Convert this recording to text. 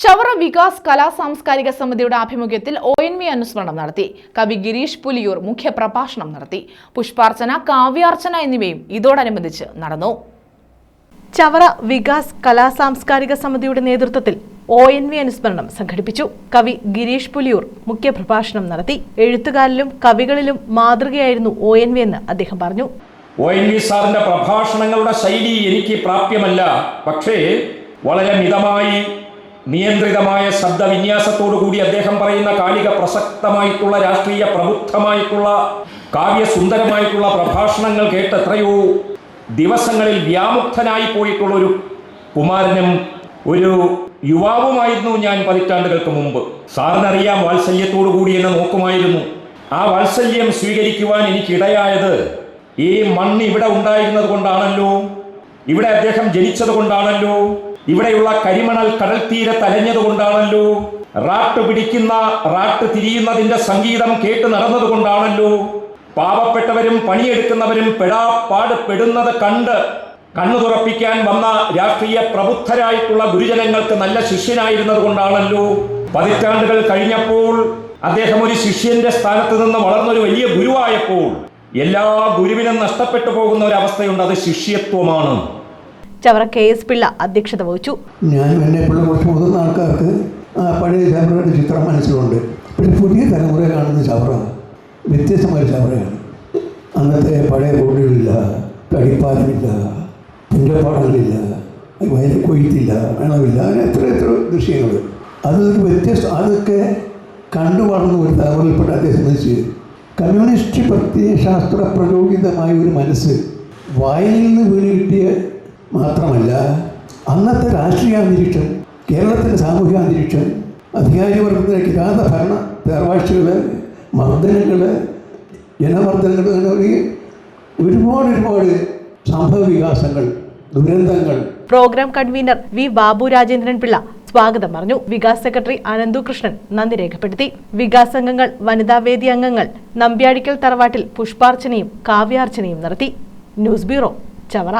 ചവറ വികാസ് കലാ സാംസ്കാരിക സമിതിയുടെ ആഭിമുഖ്യത്തിൽ ഒ എൻ വി അനുസ്മരണം നടത്തി. കവി ഗിരീഷ് പുലിയൂർ മുഖ്യപ്രഭാഷണം നടത്തി. പുഷ്പാർച്ചന കാവ്യാർച്ചന എന്നിവയും ഇതോടനുബന്ധിച്ച് നടന്നു. ചവറ വികാസ് കലാ സാംസ്കാരിക സമിതിയുടെ നേതൃത്വത്തിൽ ഒ എൻ വി അനുസ്മരണം സംഘടിപ്പിച്ചു. കവി ഗിരീഷ് പുലിയൂർ മുഖ്യപ്രഭാഷണം നടത്തി. എഴുത്തുകാരിലും കവികളിലും മാതൃകയായിരുന്നു ഒ എൻ വി എന്ന് അദ്ദേഹം പറഞ്ഞു. ഒ എൻ വി സാറിന്റെ പ്രഭാഷണങ്ങളുടെ ശൈലി എനിക്ക് പ്രാപ്യമല്ല. പക്ഷേ വളരെ മിതമായി നിയന്ത്രിതമായ ശബ്ദവിന്യാസത്തോടു കൂടി അദ്ദേഹം പറയുന്ന കാലിക പ്രസക്തമായിട്ടുള്ള രാഷ്ട്രീയ പ്രബുദ്ധമായിട്ടുള്ള കാവ്യസുന്ദരമായിട്ടുള്ള പ്രഭാഷണങ്ങൾ കേട്ട് എത്രയോ ദിവസങ്ങളിൽ വ്യാമുക്തനായി പോയിട്ടുള്ള ഒരു കുമാരനും ഒരു യുവാവുമായിരുന്നു ഞാൻ പതിറ്റാണ്ടുകൾക്ക് മുമ്പ്. സാറിനറിയാം വാത്സല്യത്തോടു കൂടി എന്നെ നോക്കുമായിരുന്നു. ആ വാത്സല്യം സ്വീകരിക്കുവാൻ എനിക്കിടയായത് ഈ മണ്ണ് ഇവിടെ ഉണ്ടായിരുന്നത് കൊണ്ടാണല്ലോ? ഇവിടെ അദ്ദേഹം ജനിച്ചത് കൊണ്ടാണല്ലോ? ഇവിടെയുള്ള കരിമണൽ കടൽ തീരത്ത് അലഞ്ഞത് കൊണ്ടാണല്ലോ റാട്ട് പിടിക്കുന്ന റാട്ട് തിരിയുന്നതിന്റെ സംഗീതം കേട്ട് നടന്നത് കൊണ്ടാണല്ലോ പാവപ്പെട്ടവരും പണിയെടുക്കുന്നവരും പെടാപ്പാട് പെടുന്നത് കണ്ട് കണ്ണു തുറപ്പിക്കാൻ വന്ന രാഷ്ട്രീയ പ്രബുദ്ധരായിട്ടുള്ള ഗുരുജനങ്ങൾക്ക് നല്ല ശിഷ്യനായിരുന്നത് കൊണ്ടാണല്ലോ പതിറ്റാണ്ടുകൾ കഴിഞ്ഞപ്പോൾ അദ്ദേഹം ഒരു ശിഷ്യന്റെ സ്ഥാനത്ത് നിന്ന് വളർന്നൊരു വലിയ ഗുരുവായപ്പോൾ എല്ലാ ഗുരുവിനും നഷ്ടപ്പെട്ടു പോകുന്ന ഒരവസ്ഥയുണ്ട് അത് ശിഷ്യത്വമാണ്. ചവറ കെ എസ് പിള്ള അധ്യക്ഷത വഹിച്ചു. ഞാൻ എന്നെപ്പോലുള്ള കുറച്ച് മുതിർന്ന ആൾക്കാർക്ക് പഴയ ചവറയുടെ ചിത്രം മനസ്സിലുണ്ട്. പിന്നെ പുതിയ തലമുറ കാണുന്ന ചവറ വ്യത്യസ്തമായ ചവറയാണ്. അന്നത്തെ പഴയ ബോർഡുകളില്ല കടിപ്പാലില്ല പുഞ്ചപ്പാടങ്ങളില്ല വയൽ കൊയ്ത്തില്ല വെള്ളമില്ല അങ്ങനെ എത്ര എത്ര ദൃശ്യങ്ങൾ. അതൊരു വ്യത്യസ്ത അതൊക്കെ കണ്ടു വളർന്ന ഒരു തലമുറയിൽപ്പെട്ട അദ്ദേഹം വെച്ച് കമ്മ്യൂണിസ്റ്റ് പ്രത്യയശാസ്ത്ര പ്രചോദിതമായ ഒരു മനസ്സ് വായിൽ നിന്ന് വീണ് കിട്ടിയ മാത്രമല്ല അന്നത്തെ രാഷ്ട്രീയ അന്തരീക്ഷം കേരളത്തിന്റെ സാമൂഹിക അന്തരീക്ഷം അധികാരിവർഗത്തിലെ കിരാത ഭരണ തേർവാഴ്ചകൾ മർദ്ദനങ്ങൾ ജനമർദ്ദനങ്ങൾ ഒരുപാട് ഒരുപാട് സംഭവ വികാസങ്ങൾ ദുരന്തങ്ങൾ. Program convenor V Babu Rajendran Pillai സ്വാഗതം പറഞ്ഞു. വികാസ് സെക്രട്ടറി അനന്തു കൃഷ്ണൻ നന്ദി രേഖപ്പെടുത്തി. വികാസ് അംഗങ്ങൾ വനിതാവേദി അംഗങ്ങൾ നമ്പ്യാടിക്കൽ തറവാട്ടിൽ പുഷ്പാർച്ചനയും കാവ്യാർച്ചനയും നടത്തി. News bureau Chavara.